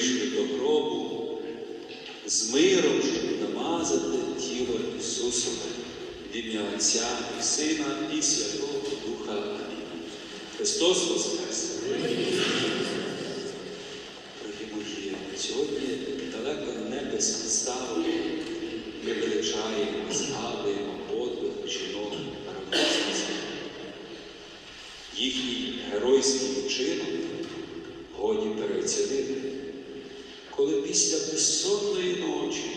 вийшли до гробу з миром, щоб намазати тіло Ісусове в ім'я Отця і Сина і Святого Духа. Амінь. Христос Воскрес! Дорогі мої, сьогодні далеко не без підстави ми величаємо, згадуємо подвиг жінок Равносниці. Їхній геройський вчинок годі переоцінити, після безсонної ночі,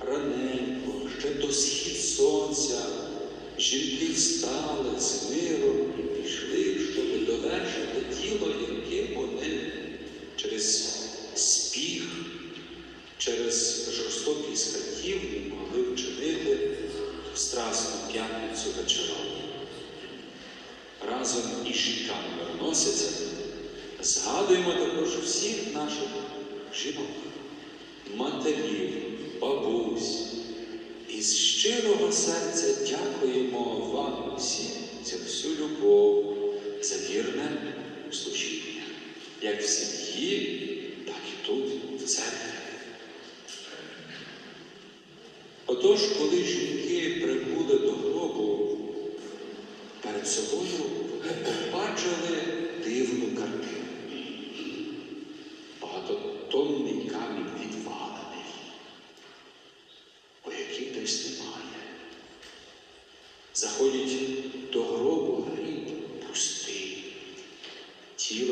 раненько, ще до схід сонця, жінки встали з миром і пішли, щоб довершити тіло, яке вони через спіх, через жорстокість катів не могли вчинити в страсну п'ятницю вечором. Разом із жінками виносяться, згадуємо також всіх наших жінок, матерів, бабусь. І з щирого серця дякуємо вам усім за всю любов, за вірне служіння, як в сім'ї, так і тут, в церкві. Отож, коли жінки прибули до гробу, перед собою побачили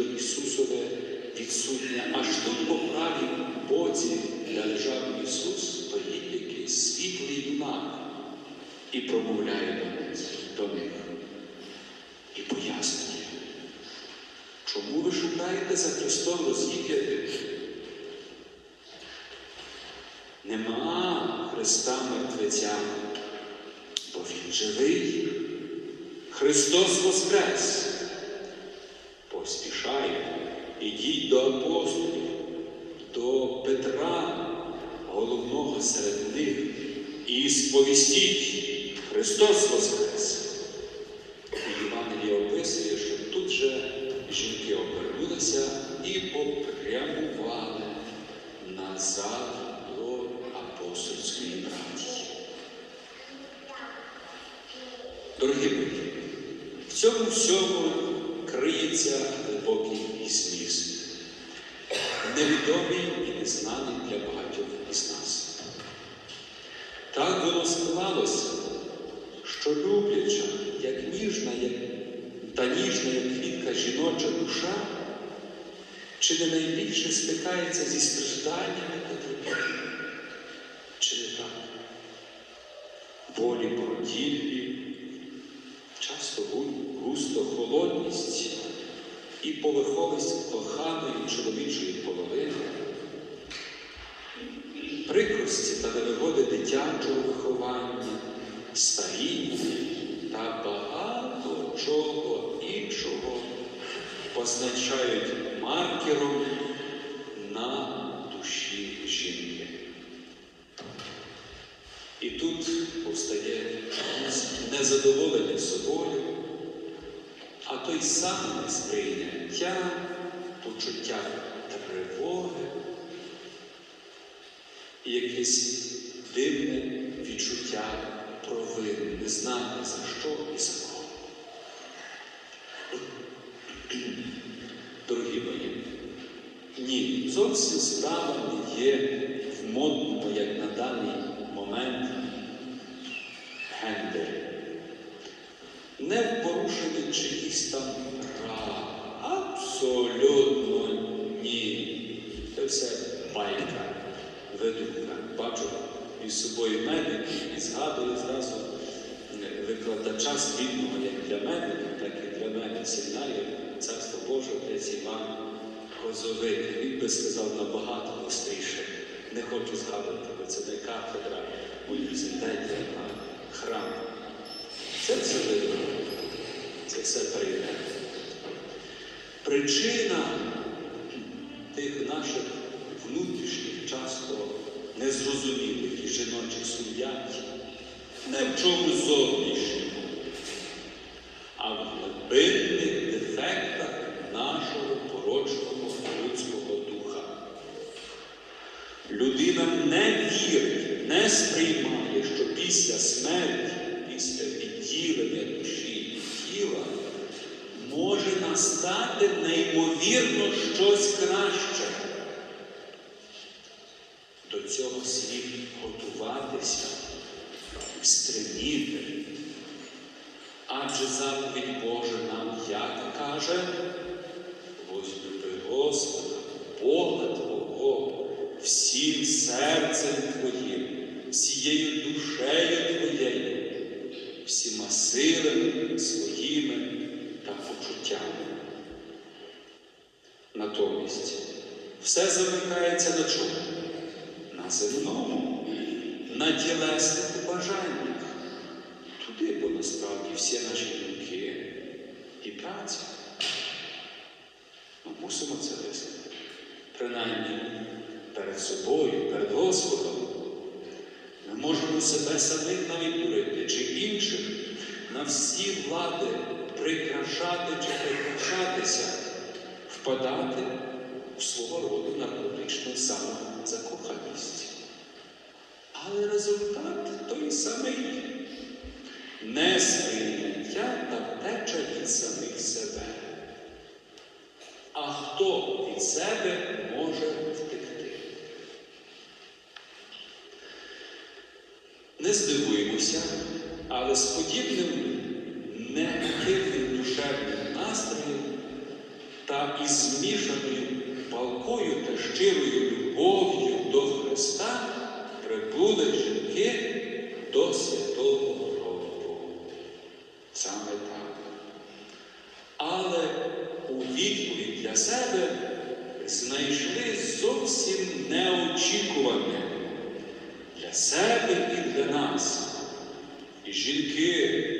Тіло Ісусове відсутнє, аж тут по правій боці, де лежав Ісус, стоїть якийсь світлий юнак і промовляє до них, і пояснює, чому ви шукаєте за Христом розіп'ятих? Нема Христа мертвеця, бо Він живий. Христос Воскрес. Поспішайте, ідіть до апостолів, до Петра, головного серед них, і сповістіть Христос Воскрес. І Євангеліє описує, що тут же жінки обернулися і попрямували назад до апостольської братії. Дорогі мої, в цьому всьому криється глибокий зміст, невідомий і незнаний для багатьох із нас. Так воно склалося, що любляча, як ніжна, як та ніжна, як квітка жіноча душа, чи не найбільше стикається зі стражданнями та терпінням? Чи не так? Болі породіллі, часто гу- густо холодність і поверховість коханої чоловічої половини, прикрості та невигоди дитячого виховання, старіння та багато чого іншого позначають маркером на душі жінки. І тут повстає незадоволення собою, а той саме сприйняття, почуття тривоги і якесь дивне відчуття провини, не знати за що і за кого. Дорогі мої, ні, зовсім справа не є в модному, як на даний момент, Не в порушенні чиїсь там прав. Абсолютно ні. Це все байка, видумка. Бачу із собою медик і згадую зразу викладача спільного як для медиків, так і для мене семінарів Царство Боже, отець Іван Козовик. Він би сказав набагато гостріше. Не хочу згадувати, бо це не кафедра університеті, а храм. Це все видно. Це все прийде. Причина тих наших внутрішніх, часто незрозумілих і жіночих сум'ять не в чому зовнішньому, а в глибинних дефектах нашого порочного людського духа. людина не вірить, не сприймає, що після смерті, після відділення душі і тіла може настати неймовірно щось краще. До цього слід готуватися, стриміти. Адже заповідь Божа нам як каже, возлюби Господа, все замикається на чому? На земному, на тілесних бажаннях. Туди, бо насправді всі наші думки і праця. Ми мусимо це визнати. Принаймні перед собою, перед Господом. Ми можемо себе самих навіть дурити, чи інших на всі влади прикрашати чи прикрашатися, впадати свого роду наркотичну самозакоханість. Але результат той самий несприйняття та втеча від самих себе. А хто від себе може втекти? Не здивуємося, але з подібним негативним душевним настроєм та із змішаною палкою та щирою любов'ю до Христа прибули жінки до святого гробу. Саме так. Але у відповідь для себе знайшли зовсім неочікуване для себе і для нас. І жінки,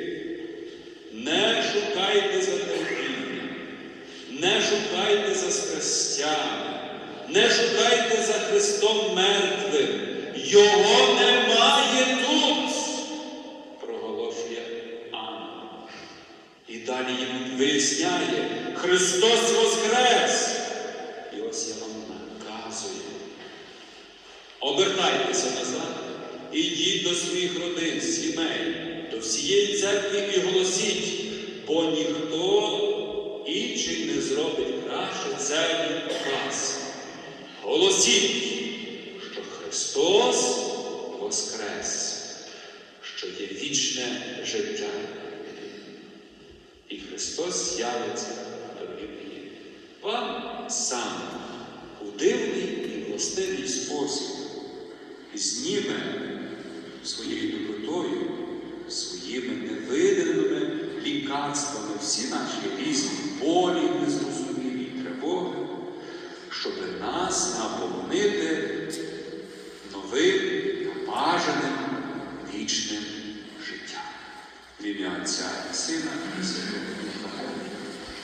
не шукайте за терпінням, не шукайте за страстями, не шукайте за Христом мертвим. Його немає тут, проголошує Анна. І далі їм виясняє, Христос Воскрес! І ось я вам наказую. Обертайтеся назад, ідіть до своїх родин, сімей, до всієї церкви і голосіть, бо ніхто інший не зробить краще це від вас. Голосіть, що Христос Воскрес, що є вічне життя. І Христос з'явиться, дорогі мої, вам сам у дивний і властивий спосіб зніме своєю добротою, своїми невидимими лікарствами всі наші різні болі, щоб нас наповнити новим бажаним вічним життям. В ім'я Отця і Сина і Святого.